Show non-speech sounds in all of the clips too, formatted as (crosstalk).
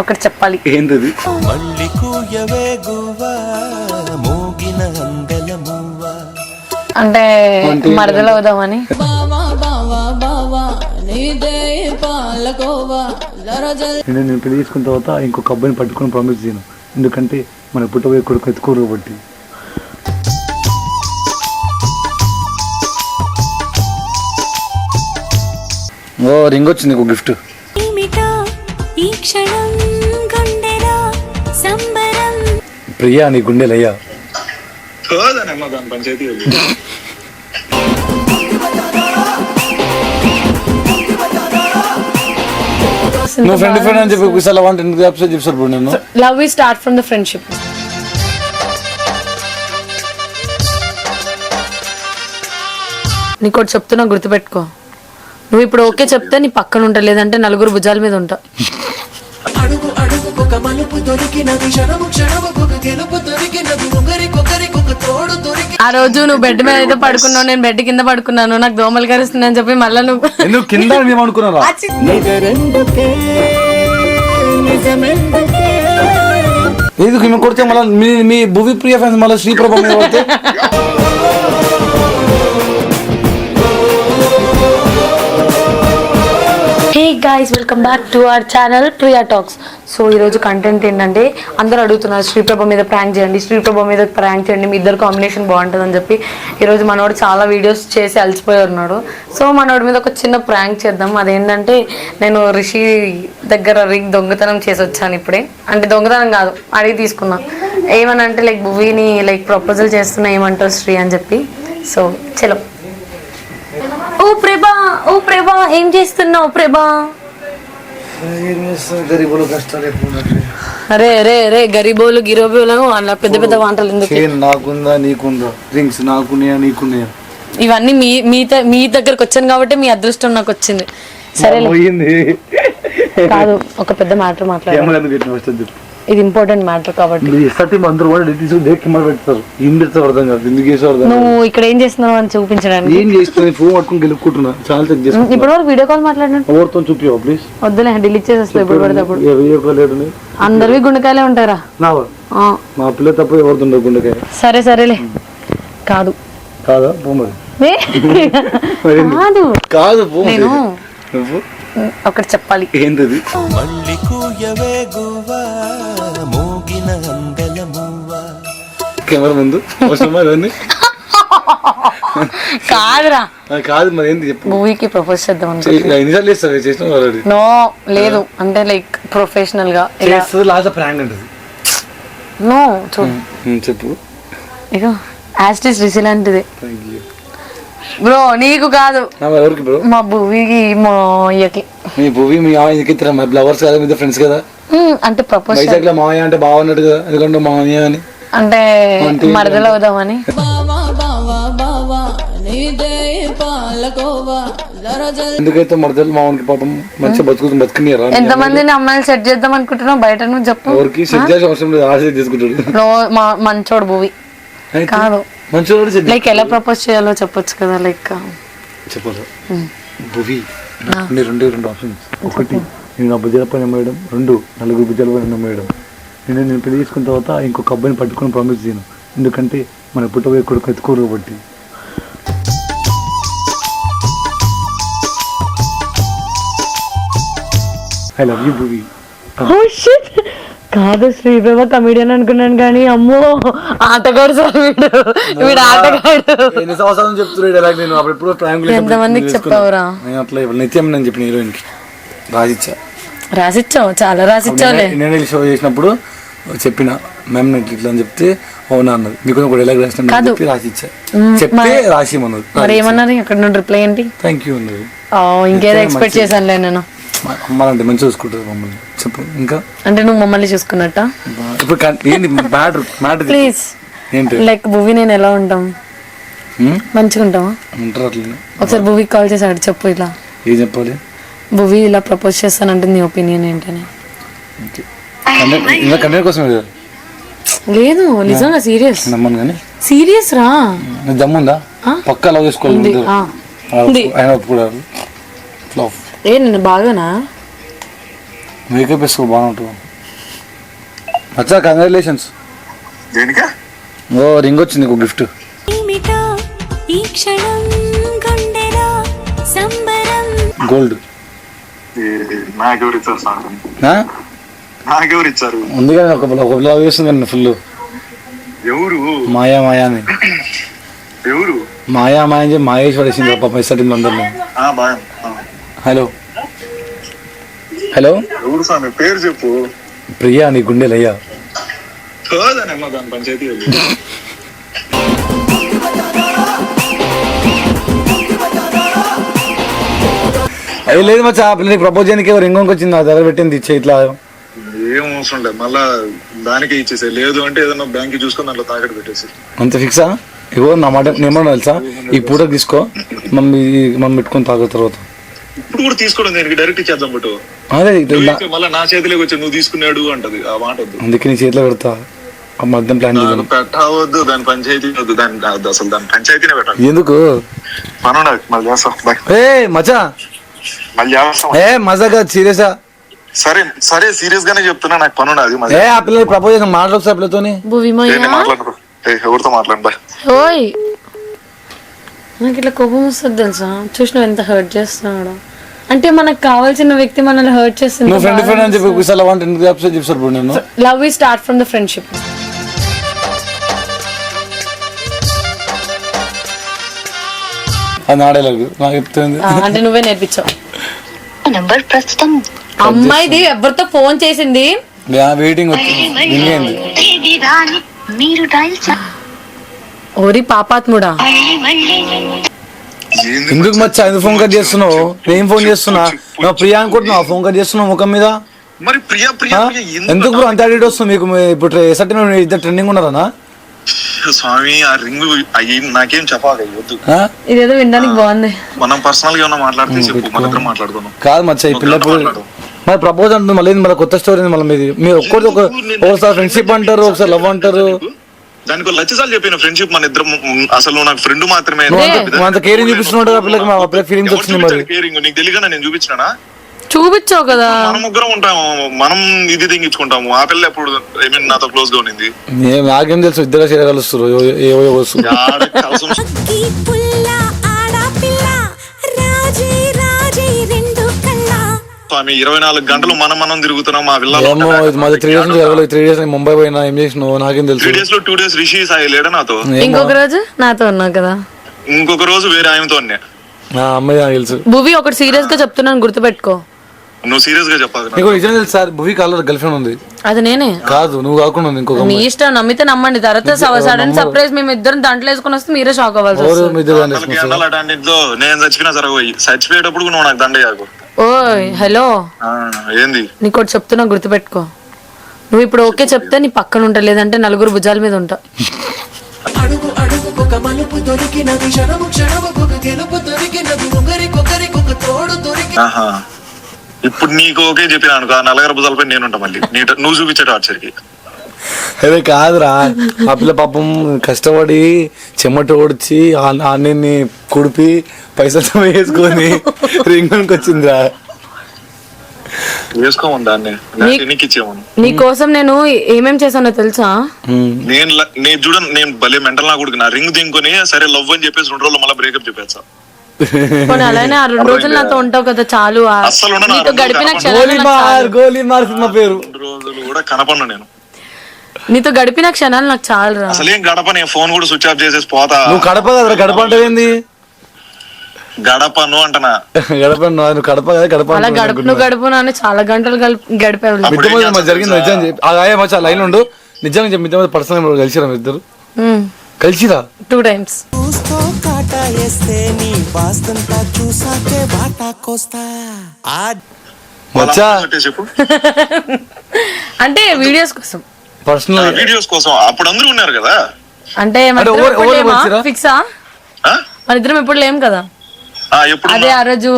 ఒకటి చెప్పాలి. ఏంటది? మళ్ళీ మోగిన అంటే మరదలు అవుదామని. బావా బావా బావా నీదే పాలకోవా లరజల్ నేను పెళ్ళి చేసుకున్న తర్వాత ఇంకొక అబ్బాయిని పట్టుకొని ప్రామిస్ చేయను. ఎందుకంటే మన పుట్టబోయే కొడుకు ఎత్తుకోరు కాబట్టి. ఓ రింగ్ వచ్చింది నీకు గిఫ్ట్ ఈ క్షణం గుండెలో సంబరం. ప్రియా నీ గుండెలయ్యా. నువ్వు ఫ్రెండ్ ఫ్రెండ్ అని చెప్పి ఒకసారి వంట ఎందుకు ఎపిసోడ్ చెప్పారు బ్రో నేను love we start from the friendship నీకోటి చెప్తున్నా గుర్తుపెట్టుకో. నువ్వు ఇప్పుడు ఓకే చెప్తే నీ పక్కన ఉంటా లేదంటే నలుగురు భుజాల మీద ఉంటా. అడుగు అడుగుకొక మలుపు దొరికినది క్షణము క్షణముకొక గెలుపు దొరికినది ఒకరికొకరికొక తోడు దొరికి ఆ రోజు నువ్వు బెడ్ మీద అయితే పడుకున్నావు నేను బెడ్ కింద పడుకున్నాను నాకు దోమలు కరుస్తున్నాయని చెప్పి మళ్ళీ నువ్వు ఎందుకు కింద మేము అనుకున్నారా? ఎందుకు మేము కొడితే మళ్ళీ మీ మీ భువి ప్రియ ఫ్యాన్స్ మళ్ళీ శ్రీప్రభ మీద పడితే (laughs) guys welcome back to our channel Priya talks so ఈరోజు కంటెంట్ ఏంటంటే అందరూ అడుగుతున్నారు శ్రీప్రభ మీద ప్రాంక్ చేయండి శ్రీప్రభ మీద ప్రాంక్ చేయండి మీ ఇద్దరు కాంబినేషన్ బాగుంటుందని చెప్పి. ఈరోజు మనోడు చాలా వీడియోస్ చేసి అలసిపోయి ఉన్నాడు. సో మనోడి మీద ఒక చిన్న ప్రాంక్ చేద్దాం. అదేంటంటే నేను రిషి దగ్గర రింగ్ దొంగతనం చేసి వచ్చాను ఇప్పుడే. అంటే దొంగతనం కాదు అడిగి తీసుకున్నా. ఏమనంటే లైక్ భువిని లైక్ ప్రపోజల్ చేస్తున్నా ఏమంటావు శ్రీ? అని చెప్పి. సో చలో. ఓ ప్రభా ఓ ప్రభా ఏం చేస్తున్నావు ప్రభా? గరీబులు కష్టాలు ఎక్కువ అరే రే రే గరీబోలు గిరోబోలు అలా పెద్ద పెద్ద వంటలు ఎందుకు? నాకుందా నీకుందా? రింగ్స్ నాకున్నాయా నీకున్నాయా? ఇవన్నీ మీ మీ మీ దగ్గరకు వచ్చాను కాబట్టి మీ అదృష్టం నాకు వచ్చింది. సరే కాదు ఒక పెద్ద మ్యాటర్ మాట్లాడు. ఇది ఇంపార్టెంట్ మ్యాటర్ కాబట్టి. మీరు ఎస్ఆర్టీ అందరూ కూడా తీసుకుని డేట్ కెమెరా పెడతారు. ఏం పెడతారు అర్థం కాదు. ఎందుకు చేసావు అర్థం. నువ్వు ఇక్కడ ఏం చేస్తున్నావు అని చూపించడానికి? ఏం ఫోన్ పట్టుకుని గెలుపుకుంటున్నా చాలా చెక్ చేసుకుంటున్నా. ఇప్పుడు వరకు వీడియో కాల్ మాట్లాడినట్టు. ఎవరితో ప్లీజ్ వద్దులే డిలీట్ చేసేస్తా ఇప్పుడు పడితే అప్పుడు వీడియో కాల్ లేడు అందరివి గుండెకాయలే ఉంటారా? ఆ, మా పిల్ల తప్ప ఎవరితో ఉండదు గుండెకాయ. సరే సరేలే. కాదు. కాదా? (laughs) కాదు. కాదు. నేను నువ్వు? ఒకటి చెప్పాలి. ఏంటది? మళ్ళీ కూయవే మోగిన కెమెరా ముందు. అవసరమా ఇవన్నీ? కాదురా. కాదు మరి ఏంటి చెప్పు. మూవీకి ప్రపోజ్ చేద్దాం ఎన్నిసార్లు చేస్తారు చేసిన ఆల్రెడీ నో లేదు. అంటే లైక్ ప్రొఫెషనల్గా. చేస్తుంది లాస్ట్ ప్రాంక్ అంటది. నో చూడు చెప్పు. ఇగో యాస్టిస్ రిసిలాంటిది థ్యాంక్ యూ బ్రో నీకు కాదు. ఎవరికి బ్రో? మా భూమికి మా అయ్యకి. మీ భూమి మీ ఎందుకు ఇద్దరు మా లవర్స్ కదా మీద ఫ్రెండ్స్ కదా. అంటే ప్రపోజ్ వైజాగ్లో మామయ్య అంటే బాగున్నట్టు కదా ఎందుకంటే మామయ్య అని. అంటే మరదలు అవుదామని. బావా బావా బావా నీదే పాలకోవా లరజల్ ఎందుకైతే మరదలు మామూలుకి పాపం మంచిగా బతుకుతుంది బతుకునియరా ఎంత మందిని అమ్మాయిలు సెట్ చేద్దాం అనుకుంటున్నావు? బయట నువ్వు చెప్పు. ఎవరికి? సెట్ చేసే అవసరం లేదు ఆశ చేసుకుంటాడు. మంచోడు భూవి. కాదు. లైక్ ఎలా ప్రపోజ్ చేయాలో చెప్పొచ్చు కదా లైక్ చెప్పాలి భువి. నాకు రెండు రెండు ఆప్షన్స్ ఒకటి నేను భుజాల పైన అమ్మేయడం రెండు నలుగురు భుజాల పైన అమ్మేయడం నేను నేను పెళ్ళి చేసుకున్న తర్వాత ఇంకొక అబ్బాయిని పట్టుకొని ప్రామిస్ చేయను. ఎందుకంటే మన పుట్టబోయే కొడుకు ఎత్తుకోరు కాబట్టి. I love you Bhuvi. Oh shit! కాదు శ్రీప్రభ కమిడియన్ అనుకున్నాను కానీ అమ్మో ఆటగాడు సార్ వీడు. వీడు ఆటగాడు. ఎన్ని సంవత్సరాలు చెప్తున్నాడు ఎలా నేను? అప్పుడు ఎప్పుడో ప్రాంక్ ఎంతమందికి చెప్పావురా? నేను అట్లా నిత్యం నేను చెప్పిన హీరోయిన్కి. రాజిచ్చా రాసిచ్చావు? చాలా రాసిచ్చావులే. నేను షో చేసినప్పుడు చెప్పిన మ్యామ్ నాకు ఇట్లా అని చెప్తే అవునా? అన్నది. మీకు కూడా ఎలా రాసిన. చెప్పి రాసి ఇచ్చా చెప్తే రాసి మరి ఏమన్నారు? అక్కడ నుండి రిప్లై ఏంటి? థ్యాంక్ యూ అన్నది. ఆ, ఇంకేదో ఎక్స్పెక్ట్ చేశానులే నేను. అమ్మాలంటే మంచిగా చూసుకుంటుంది మమ్మల్ని. చెప్పు ఇంకా? అంటే నువ్వు మమ్మల్ని చూసుకున్నట్ట? ఇప్పుడు ఏంటి మ్యాటర్ మ్యాటర్ ప్లీజ్ ఏంటి? లైక్ భూవి నేను ఎలా ఉంటాం? మంచిగా ఉంటావా? ఉంటారు అట్లనే. ఒకసారి భూవికి కాల్ చేసాడు చెప్పు ఇలా. ఏం చెప్పాలి? భూవి ఇలా ప్రపోజ్ చేస్తానంటే నీ ఒపీనియన్ ఏంటని. ఇంకా కోసమే కదా లేదు? నిజంగా సీరియస్ నమ్మను కానీ. సీరియస్ రా? దమ్ముందా పక్కా లవ్ చేసుకోవాలి. ఆయన ఒప్పుకోడారు. ఫ్లాప్ ఏ నేను బాగానా? మేకప్ వేసుకో బాగుంటుంది. అచ్చా కంగ్రాచులేషన్స్ దేనికా? ఓ రింగ్ వచ్చింది నీకు గిఫ్ట్ ఏమిటో ఈ క్షణం గుండెలో సంబరం. గోల్డ్ నాకెవరు ఇచ్చారు సార్? నాకెవరు ఇచ్చారు ఉంది కానీ ఒక ఒక బ్లాగ్ వేస్తుంది ఫుల్ ఎవరు? మాయా మాయా అని ఎవరు? మాయా మాయా అని చెప్పి మాయేష్ పడేసింది పాప టీంలో అందరినీ. ఆ. హలో. హలో. ఎవరు స్వామి? పేరు చెప్పు. ప్రియా నీ గుండెలు అయ్యా కాదనమ్మా దాని పంచాయతీ వెళ్ళి. అయ్యి లేదు మచ్చా ఆ పిల్లకి ప్రపోజ్ చేయడానికి ఎవరు ఇంకొక వచ్చింది? నా దగ్గర పెట్టింది ఇచ్చే ఇట్లా. ఏం అవసరం లేదు. మళ్ళా దానికే ఇచ్చేసే. లేదు అంటే ఏదైనా బ్యాంక్ చూసుకొని దాంట్లో తాకట్టు పెట్టేసి. అంత ఫిక్సా ఇగో నా మాట నేమన్నా తెలుసా? ఈ పూట తీసుకో. మమ్మీ మమ్మీ పెట్టుకొని తాగుతారు తర్వాత. ఇప్పుడు కూడా తీసుకోవడం దీనికి? డైరెక్ట్ ఇచ్చేద్దాం బట్ అదే మళ్ళీ నా చేతిలోకి వచ్చి నువ్వు తీసుకున్నాడు అంటది. ఆ మాట వద్దు. అందుకే నీ చేతిలో పెడతా. ఆ మధ్యం ప్లాన్ పెట్టవద్దు దాని పంచాయతీ వద్దు దాని అది అసలు దాని పంచాయతీనే పెట్టాలి. ఎందుకు? పని ఉండదు మళ్ళీ చేస్తాం. బాయ్ ఏ మచ్చా? మళ్ళీ చేస్తాం. ఏ మజాగా సీరియసా? సరే సరే సీరియస్ గానే చెప్తున్నా నాకు పని ఉన్నది మళ్ళీ. ఏ ఆ పిల్లకి ప్రపోజ్ చేసిన మాట్లాడు ఆ పిల్లతోని? ఎవరితో మాట్లాడు బాయ్ ఓయ్! నాకు ఇట్లా కోపం వస్తుంది తెలుసా? చూసిన ఎంత హర్ట్ చేస్తున్నాడు? అంటే మనకు కావాల్సిన వ్యక్తి మనల్ని హర్ట్ నువ్వు ఫ్రెండ్ ఫ్రెండ్ అని చెప్పి చేస్తుంది ఒకసారి అలా అంటే ఎందుకు చెప్తావు చెప్తారు ఇప్పుడు నేను లవ్ ఈ స్టార్ట్ ఫ్రమ్ ద ఫ్రెండ్షిప్ అది నాకు చెప్తుంది. అంటే నువ్వే నేర్పించావు. నంబర్ ప్రస్తుతం అమ్మాయిది ఎవరితో ఫోన్ చేసింది? వెయిటింగ్ వచ్చింది. మీరు డైల్ చే- ఓరి పాపాత్ముడా. ఎందుకు మచ్చా? ఎందుకు ఫోన్ కట్ చేస్తున్నావు? నేను ఫోన్ చేస్తున్నా? నువ్వు ప్రియా అనుకుంటున్నావు ఫోన్ కట్ చేస్తున్నావు ముఖం మీద? మరి ప్రియా ప్రియా ఎందుకు బ్రో అంత అడిట్ వస్తుంది మీకు ఇప్పుడు ఎసటి ఇద్దరు ట్రెండింగ్ ఉన్నారనా? స్వామి ఆ రింగ్ అయ్యి నాకేం చెప్పాలి? వద్దు? ఇదేదో వినడానికి బాగుంది. మనం పర్సనల్గా ఏమన్నా మాట్లాడితే చెప్పు. మన ఇద్దరం మాట్లాడుకుందాం. కాదు మచ్చా ఈ పిల్ల. మరి ప్రపోజ్ అంటుంది మళ్ళీ మళ్ళీ కొత్త స్టోరీ మళ్ళీ మీది. మీరు ఒక్కటి ఒక ఒకసారి ఫ్రెండ్షిప్ అంటారు ఒకసారి లవ్ అంటారు. దానికి లచ్చసార్లు చెప్పిన ఫ్రెండ్షిప్ మన ఇద్దరం అసలు నాకు ఫ్రెండ్ మాత్రమే అంత- చూపిస్తున్నావు ఆ పిల్లకి మా పిల్ల feelings వచ్చినాయి మరి. కేరింగ్ నీకు తెలియగా నేను చూపించినా చూపించావు కదా. మనం ముగ్గురం ఉంటాము. మనం ఇది తెంగించుకుంటాము. ఆ పిల్ల ఎప్పుడు ఐ మీన్ నాతో క్లోజ్గా ఏ నాకేం తెలుసు? ఇద్దరు చీర కలుస్తారు ఏవో స్వామి ఇరవై నాలుగు గంటలు మనం మనం తిరుగుతున్నాం మా మాది three days three days Mumbai పోయినా ఏం చేసినావు నాకేం తెలుసు. త్రీ డేస్లో టూ డేస్ రిషి సాయి లేడా నాతో. ఇంకొక రోజు నాతో ఉన్నావు కదా. ఇంకొక రోజు వేరే ఆయనతో ఉన్నా. నా అమ్మాయి నాకు తెలుసు. భూవి ఒకటి సీరియస్గా చెప్తున్నాను గుర్తుపెట్టుకో. నువ్వు సీరియస్గా చెప్పాలి నాకు. నిజం తెలుసు sir Bhuvi caller girl friend ఉంది. అది నేనే. కాదు నువ్వు కాకుండా ఉంది ఇంకొక మీ. ఇష్టం నమ్మితే నమ్మండి. తర్వాత సడన్ సర్ప్రైజ్ మేము ఇద్దరం దాంట్లో వేసుకుని వస్తే మీరే షాక్ అటాంటిలో నేను చచ్చిపోయినా జరగబోయి చచ్చిపోయేటప్పుడు నువ్వు నాకు దండయ్యాకు ఓయ్ హలో. ఏంది? నీకు ఒకటి చెప్తున్నా గుర్తుపెట్టుకో. నువ్వు ఇప్పుడు ఓకే చెప్తే నీ పక్కన ఉంటా లేదంటే నలుగురు భుజాల మీద ఉంటా. అడుగు అడుగుకొక మలుపు దొరికినది క్షణము క్షణముకొక గెలుపు దొరికినది ఒకరికొకరికొక తోడు దొరికి ఆహా. ఇప్పుడు నీకు ఓకే చెప్పిన అనుకో నలగర భుజాలపై నేను ఉంటా మళ్ళీ. నీ నువ్వు చూపించే టార్చర్కి అదే కాదురా. ఆ పిల్ల పాపం కష్టపడి చెమట ఓడిచి ఆన్ని కుడిపి పైసలు వేసుకొని రింగ్ వచ్చిందిరా. వేసుకోమని దాన్ని. లేకపోతే నీకు ఇచ్చేమను నీ కోసం నేను ఏమేం చేశానో తెలుసా. నేను నేను చూడ నేను భలే మెంటల్ నా కొడుకు నా రింగ్ దింకొని సరే లవ్ అని చెప్పేసి రెండు రోజులు మళ్ళీ బ్రేకప్ చెప్పేస్తా. పోనీ అలానే ఆ రెండు రోజులు నాతో ఉంటావు కదా చాలు. నీతో గడిపిన క్షణాలు సినిమా పేరు. రెండు రోజులు కూడా కనపడను నేను. నీతో గడిపిన క్షణాలు నాకు చాలు రా అసలేం గడప? నేను ఫోన్ కూడా స్విచ్ ఆఫ్ చేసేసి పోతా. నువ్వు కడప కదరా కడప అంటే ఏంది? గడపను అంటనా? (laughs) గడప నువ్వు కడప కదా కడప అలా అంటున్నావు గడుపు నువ్వు గడుపు నాన్న చాలా గంటలు గడిపి గడిపావు మిద్ద మీద జరిగింది నిజం చెప్పి. ఆ గాయ మచ్చా లైన్ ఉండు. నిజంగా చెప్పి మిద్ద మీద పర్సనల్ కలిసిరా ఇద్దరు? కలిసిరా? టూ టైమ్స్ చూస్తూ కాటా వేస్తే నీ వాస్తంతా చూసాకే బాటా కోస్తా. ఆ మచ్చా. చెప్పు (laughs) అంటే వీడియోస్ కోసం. పర్సనల్ వీడియోస్ కోసం అప్పుడు అందరూ ఉన్నారు కదా? అంటే? ఫిక్సా? మన ఇద్దరం ఎప్పుడు లేం కదా? ఆ, ఎప్పుడు అదే ఆ రోజు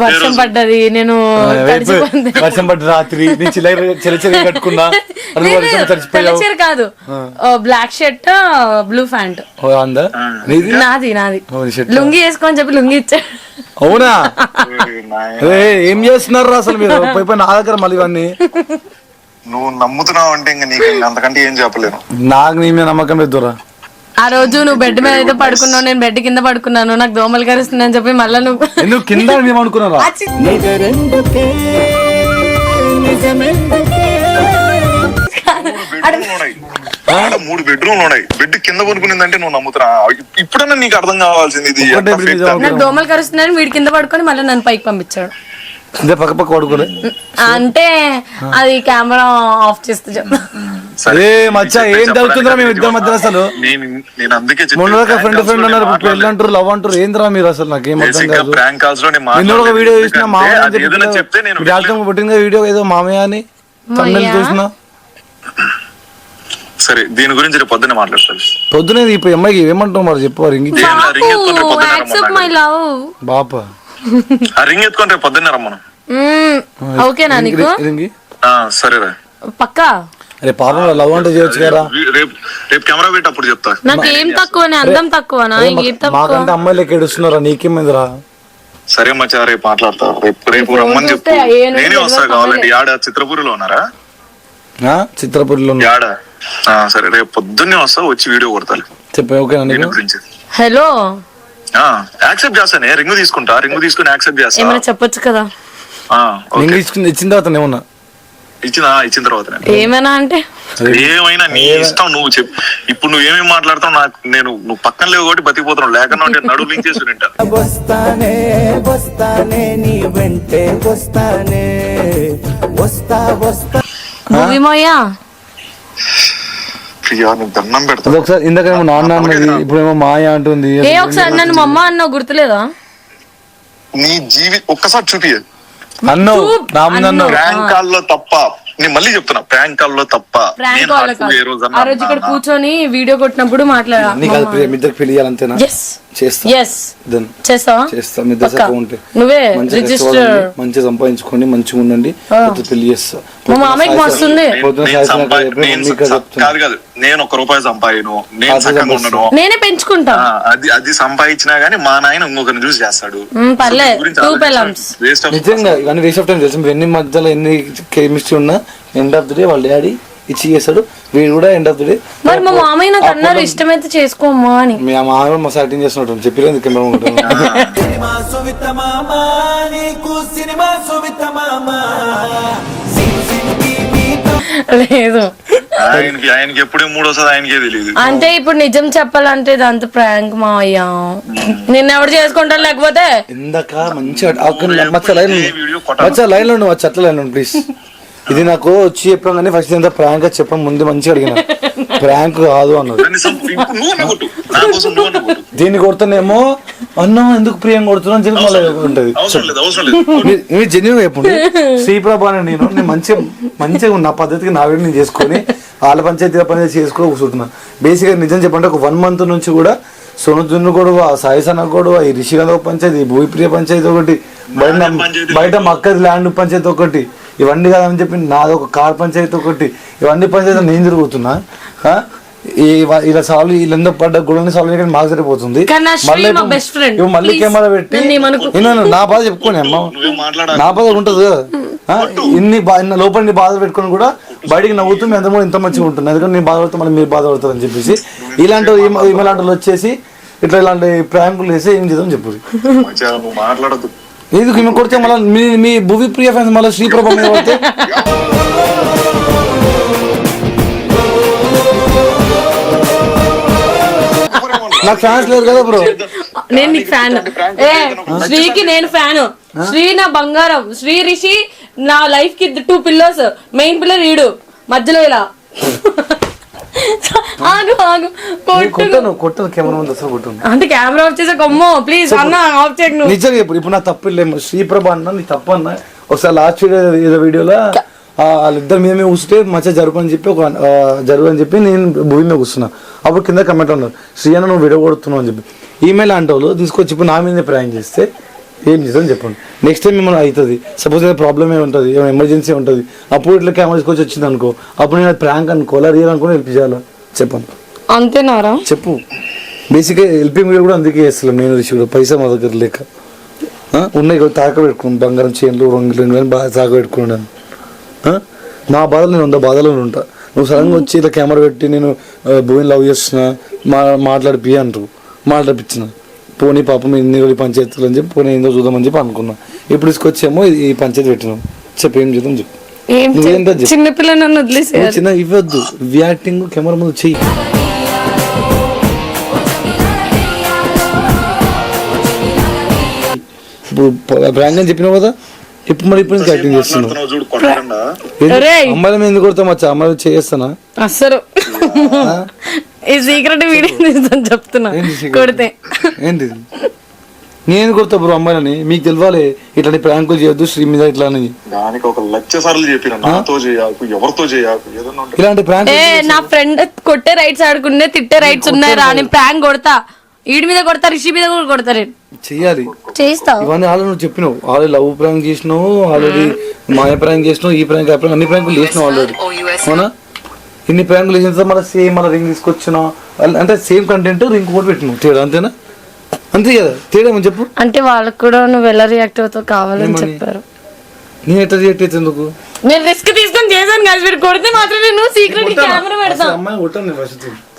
వర్షం పడ్డది నేను వర్షం పడ్డ రాత్రి చిల్ల చిల్ల కట్టుకున్నా (laughs) అది వర్షం తెల్ల తడిచిపోయావు. చీర కాదు. బ్లాక్ షర్ట్ బ్లూ ప్యాంట్ ఓ, అందా? నీది? నాది. లుంగి వేసుకొని చెప్పి లుంగి ఇచ్చాడు అవునా. ఏ, చేస్తున్నారు అసలు మీరు? పోయి పోయి నా దగ్గర మళ్ళీ ఇవన్నీ. (laughs) నువ్వు నమ్ముతున్నావు అంటే ఇంకా నీకు అంతకంటే ఏం చెప్పలేను. నాకు నీ మీద నమ్మకం లేదురా ఆ రోజు నువ్వు బెడ్ మీద అయితే పడుకున్నావు నేను బెడ్ కింద పడుకున్నాను నాకు దోమలు కరుస్తున్నాయని చెప్పి మళ్ళీ నువ్వు ఎందుకు కింద ఆడ మూడు బెడ్రూమ్లు ఉన్నాయి. బెడ్ కింద పడుకునిందంటే నువ్వు నమ్ముతున్నా? ఇప్పుడన్నా నీకు అర్థం కావాల్సింది ఇది అని. నాకు దోమలు కరుస్తున్నాయని వీడి కింద పడుకొని మళ్ళీ నన్ను పైకి పంపించాడు. ఇదే పక్క అంటే అది కెమెరా ఆఫ్ చేస్తే ఏ మచ్చా ఏం జరుగుతుందిరా మీ ఇద్దరి మధ్య అసలు? నేను అందుకే మొన్న ఫ్రెండ్ ఫ్రెండ్ అన్నారు పెళ్ళి అంటారు లవ్ అంటారు ఏందిరా మీరు అసలు నాకేం అర్థం కాదు? నిన్న ఒక వీడియో చూసిన మామయ్య చెప్తే నేను జాతకం పుట్టిన వీడియో ఏదో మామయ్య అని తమిళ చూసిన. సరే దీని గురించి రేపు పొద్దున్నే మాట్లాడతాను. పొద్దునే ఇప్పుడు అమ్మాయికి ఏమంటావు మరి చెప్పు రింగ్ ఇచ్చి. ఏం లా, ring ఎత్తుకొని రేపు పొద్దున్నే యాక్సెప్ట్ మై రమ్మన్నాడు. లవ్ బాప. (laughs) ఆ రింగ్ ఎత్తుకొని రేపు పొద్దున్నే రమ్మను. ఓకేనా నీకు? సరేరా. పక్కా? అరే పాపం లవ్ అంటే చేయొచ్చు కదా. రేపు రేపు కెమెరా పెట్టి అప్పుడు చెప్తా. నాకు ఏం తక్కువనే అందం తక్కువనా? మాకంటే అమ్మాయిలు ఎక్కడ ఏడుస్తున్నారా? నీకేమైందిరా? సరే మచ్చా రేపు మాట్లాడతా. రేపు రేపు రమ్మని నుండి నేనే వస్తా కావాలంటే. యాడ? చిత్రపూరిలో ఉన్నారా? ఆ? చిత్రపురిలో. యాడ? ఆ, సరే రేపు పొద్దున్నే వస్తా వచ్చి వీడియో కొడతాను చెప్పు గురించి. హలో? యాక్సెప్ట్ చేస్తానే. రింగ్ తీసుకుంటా. రింగ్ తీసుకుని యాక్సెప్ట్ చేస్తా. ఏమైనా చెప్పొచ్చు కదా. రింగ్ ఇచ్చిన ఇచ్చిన తర్వాత ఏమన్నా? ఇచ్చిన ఇచ్చిన తర్వాత ఏమైనా అంటే? ఏమైనా నీ ఇష్టం నువ్వు చెప్పు. ఇప్పుడు నువ్వు ఏమేమి మాట్లాడతావు నాకు నేను నువ్వు పక్కన లేవు కాబట్టి బతికిపోతున్నావు. లేకుండా ఉంటే నడువు లింక్ చేసి ఉంటా వస్తానే వస్తానే నీ వెంటే వస్తానే. వస్తా వస్తా. మూవీ మోయా ప్రియా నీకు దండం పెడతా అది ఒకసారి ఇందాకేమో నాన్న అన్నది ఇప్పుడేమో మాయ అంటుంది ఏ ఒకసారి నన్ను మా అమ్మ అన్నావు గుర్తులేదా? నీ జీవి ఒక్కసారి చూపి అన్నావు నా ముందు అన్నావు. ప్రాంక్ తప్ప నేను మళ్ళీ చెప్తున్నా ప్రాంక్ తప్ప. ప్రాంక్ కాల్ ఏ ఆ రోజు ఇక్కడ? కూర్చొని వీడియో కొట్టినప్పుడు మాట్లాడా నీకు అది ఇద్దరికి పెళ్ళి చేయాలంతేనా? నువ్వే మంచిగా సంపాదించుకోండి ఉండండి. పెళ్ళి చేస్తా. కాదు కాదు. నేను ఒక రూపాయి సంపాదను. నేను చక్కగా. ఉండను. నేనే పెంచుకుంటా. ఆ, అది అది సంపాదించినా గానీ మా నాయన ఇంకొకరిని చూసి చేస్తాడు. నిజంగా ఇవన్నీ వేస్ట్ ఆఫ్ టైం తెలుసు. ఎన్ని మధ్యలో ఎన్ని కెమిస్ట్రీ ఉన్నా ఎండ్ ఆఫ్ ది డే వాళ్ళ డాడీ ఇచ్చి చేస్తాడు వీడు కూడా ఎండ్ ఆఫ్ ది డే మరి మా మామయ్య నాకు అన్నారు ఇష్టమైతే చేసుకోమ్మా అని. మీ ఆ మామ మా యాక్టింగ్ చేస్తున్నట్టు చెప్పలేదు కెమెరా ఉంటాను సినిమా సువిత మామ నీకు సినిమా సువిత మామ. లేదు. ఆయనకి ఆయనకి ఎప్పుడే మూడు వస్తుంది ఆయనకే తెలియదు అంటే ఇప్పుడు నిజం చెప్పాలంటే ఇదంతా ప్రాంక్ మావయ్య. నిన్న ఎవడు చేసుకుంటా లేకపోతే? ఇందాక మంచిగా లైన్ లైన్లో అట్ల లైన్ ప్లీజ్ ఇది నాకు వచ్చి చెప్పాం కానీ ఫస్ట్ ఎంత ప్రాంక్ చెప్పాం ముందు మంచిగా అడిగిన. ప్రాంక్ కాదు అన్నది. దాన్ని నువ్వు అన్న ఎందుకు ప్రియం కొడుతున్నా చెప్పి మళ్ళీ ఉంటది. మీరు జెన్యున్ చెప్పండి. శ్రీప్రభ అని నేను నేను మంచిగా మంచిగా నా పద్ధతికి నా వీడిని నేను చేసుకొని వాళ్ళ పంచాయతీ పంచాయతీ చేసుకో కూర్చుంటున్నా. బేసిక్గా నిజం చెప్పంటే ఒక వన్ మంత్ నుంచి కూడా సొనుదున్ను గొడవ సాయిసన గొడవ ఈ రిషిగంధ పంచాయతీ ఈ భూమిప్రియ పంచాయతీ ఒకటి బయట బయట మక్కది ల్యాండ్ పంచాయతీ ఒకటి. ఇవన్నీ కాదని చెప్పి నాది ఒక కార్ పంచాయతీ ఒకటి. ఇవన్నీ పంచాయతీ నేను తిరుగుతున్నా. ఆ? ఈ వ- ఇలా సాల్వ్ వీళ్ళందరూ పడ్డ గుడని సాల్వ్ చేయడానికి మాకు సరిపోతుంది. మళ్ళీ కెమెరా పెట్టి నా బాధ చెప్పుకోని అమ్మ. నా బాధ ఉంటుంది? ఇన్ని ఇన్ని లోపల నీ బాధ పెట్టుకొని కూడా బయటికి నవ్వుతూ మీ అందరూ ఇంత మంచిగా ఉంటుంది ఎందుకంటే నేను బాధపడితే మళ్ళీ మీరు బాధపడతారు అని చెప్పేసి. ఇలాంటి ఈమె- ఈమె లాంటి వాళ్ళు వచ్చేసి ఇట్లా ఇలాంటి ప్రాంకులు వేసి ఏం చేద్దాం చెప్పు. మాట్లాడద్దు. ఎందుకు ఈమె కొడితే మళ్ళీ మీ మీ భువి ప్రియ ఫ్యాన్స్ మళ్ళీ శ్రీప్రభ మీద పడితే నాకు ఫ్యాన్స్ లేదు కదా బ్రో నేను నీకు ఫ్యాన్ ఏ శ్రీకి నేను ఫ్యాన్ శ్రీ నా బంగారం. శ్రీ రిషి నా లైఫ్కి టూ పిల్లర్స్ మెయిన్ పిల్లర్ ఈడు. మధ్యలో ఇలా. ఆగు ఆగు. కొట్టు. కొట్టను కొట్టను కెమెరా ముందు అసలు కొట్టను. అంటే కెమెరా ఆఫ్ చేసే కొమ్మో. ప్లీజ్ అన్న ఆఫ్ చేయకు నువ్వు. నిజంగా ఇప్పుడు ఇప్పుడు నా తప్పు లేము శ్రీప్రభ అన్న నీ తప్పు అన్న. ఒకసారి లాస్ట్ వీడియో ఏదో వీడియోలో వాళ్ళిద్దరు మీద మీద కూర్చుంటే మచ్చ జరుపు అని చెప్పి ఒక ఆ, జరుగు అని చెప్పి నేను భూమి మీద కూర్చున్నా. అప్పుడు కింద కమెంట్ ఉన్నారు. శ్రీ అన్న నువ్వు విడగొడుతున్నావు అని చెప్పి. ఈమెయిల్ అంటే వాళ్ళు తీసుకొచ్చి ఇప్పుడు నా మీద ప్రయాణం చేస్తే ఏం చేద్దాం చెప్పండి. నెక్స్ట్ టైం ఏమైనా అవుతుంది సపోజ్ ఏదైనా ప్రాబ్లమ్ ఏమి ఉంటుంది ఏమైనా ఎమర్జెన్సీ ఉంటుంది అప్పుడు ఇట్లా కెమెరా తీసుకొచ్చి వచ్చింది అనుకో అప్పుడు నేను ప్రాంక్ అనుకోవాలా రియల్ అనుకుని హెల్ప్ చేయాలా? చెప్పండి. అంతేనారా చెప్పు. బేసిక్గా హెల్పింగ్ వీడియో కూడా అందుకే చేస్తున్నాం నేను రిషి కూడా పైసా మా దగ్గర లేక? ఉన్నాయి కదా తాక పెట్టుకున్నాను బంగారం చైన్లు రంగులు కానీ బాగా తాక పెట్టుకున్నాను? నా బాధలు నేను వంద బాధలో ఉంటా. నువ్వు సడన్గా వచ్చి ఇలా కెమెరా పెట్టి నేను భూమిని లవ్ చేస్తున్నా మా మాట్లాడిపి అంటారు. మాట్లాడిపించిన పోనీ పాపం ఎన్ని రోజులు పంచాయతీలు అని చెప్పి పోనీ ఏందో చూద్దామని చెప్పి అనుకున్నా. ఇప్పుడు తీసుకొచ్చేమో ఈ పంచాయతీ పెట్టినాం. చెప్పు ఏం చేద్దాం చెప్పు. ఏం నువ్వేంటో చెప్పు. చిన్నపిల్ల నన్ను వదిలేసి నువ్వు చిన్న ఇవ్వద్దు. యాక్టింగ్ కెమెరా ముందు చెయ్యి. ఇప్పుడు ప్రాంక్ అని చెప్పినావు కదా? ఇప్పుడు మరి ఇప్పుడు యాక్టింగ్ చేస్తున్నావు. చూడు కొట్టకుండా. అమ్మాయిల ఎందుకు కొడతాం వచ్చా అమ్మాయిలు చేస్తానా అస్సలు. ఈ సీక్రెట్ వీడియో తీస్తాను చెప్తున్నా? కొడితే. ఏంటి? నేను కొడతా బ్రో అమ్మాయిలని? మీకు తెలియాలి ఇట్లాంటి ప్రాంకులు చేయొద్దు శ్రీ మీద ఇట్లా అని. దానికి ఒక లక్ష సార్లు చెప్పిన నాతో చేయకు ఎవరితో చేయకు ఇలాంటి ప్రాంక్ ఏ నా ఫ్రెండ్ కొట్టే రైట్స్ ఆడుకునే తిట్టే రైట్స్ ఉన్నాయి రా నేను ప్రాంక్ కొడతా. ఈడి మీద కొడతా రిషి మీద కూడా కొడతా నేను చెయ్యాలి. చేస్తా ఇవన్నీ ఆల్రెడీ నువ్వు చెప్పినావు. ఆల్రెడీ లవ్ ప్రాంక్ చేసినావు ఆల్రెడీ మాయ ప్రాంక్ చేసినావు ఈ ప్రాంక్ ఆ ప్రాంక్ అన్ని ప్రాంకులు చేసినావు ఆల్రెడీ. అవునా? ఇన్ని ప్రాంకులు చేసిన తర్వాత మళ్ళీ సేమ్ మళ్ళీ రింగ్ తీసుకొచ్చినావు అల్- అంటే సేమ్ కంటెంట్ రింగ్ కూడా పెట్టినావు. తేడా అంతేనా? అంతే కదా? తేడా ఏమని చెప్పు? అంటే వాళ్ళకు కూడా నువ్వు ఎలా రియాక్ట్ అవుతావు కావాలని? చెప్పారు. నేను ఎట్లా ఎందుకు? నేను రిస్క్ తీసుకొని చేశాను కదా మీరు కొడితే మాత్రం నేను సీక్రెట్ కెమెరా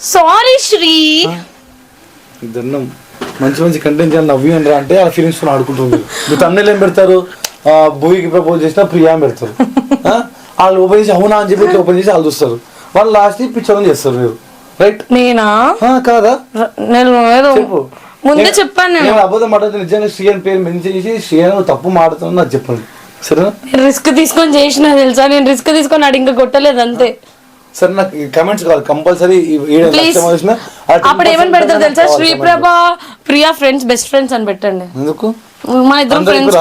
సారీ శ్రీ దండం మంచి మంచి కంటెంట్ చేయాలి నవ్వు అని రా అంటే ఆ ఫీలింగ్స్ ఆడుకుంటుంది మీరు. తమిళ ఏం పెడతారు? భూమికి ప్రపోజ్ చేసినా ప్రియా అని పెడతారు? వాళ్ళు ఓపెన్ చేసి అవునా అని చెప్పి ఓపెన్ చేసి వాళ్ళు చూస్తారు. వాళ్ళు లాస్ట్ పిచ్చోని చేస్తారు మీరు. రైట్ నేనా? కాదా? నేను ముందే చెప్పాను నేను. అబద్ధం మాట్లాడితే నిజంగా శ్రీ అని పేరు మెన్షన్ చేసి శ్రీ అని తప్పు మాట్లాడుతున్నావు నాకు చెప్పండి. సరేనా? రిస్క్ తీసుకొని చేసిన తెలుసా? నేను రిస్క్ తీసుకొని ఆడు ఇంకా కొట్టలేదు అంతే. సరే నాకు కమెంట్స్ కావాలి. కంపల్సరీ అప్పుడు ఏమని పెడతారు తెలుసా? Sriprabha Priya friends best friends అని పెట్టండి. ఎందుకు? మా ఇద్దరం ఫ్రెండ్స్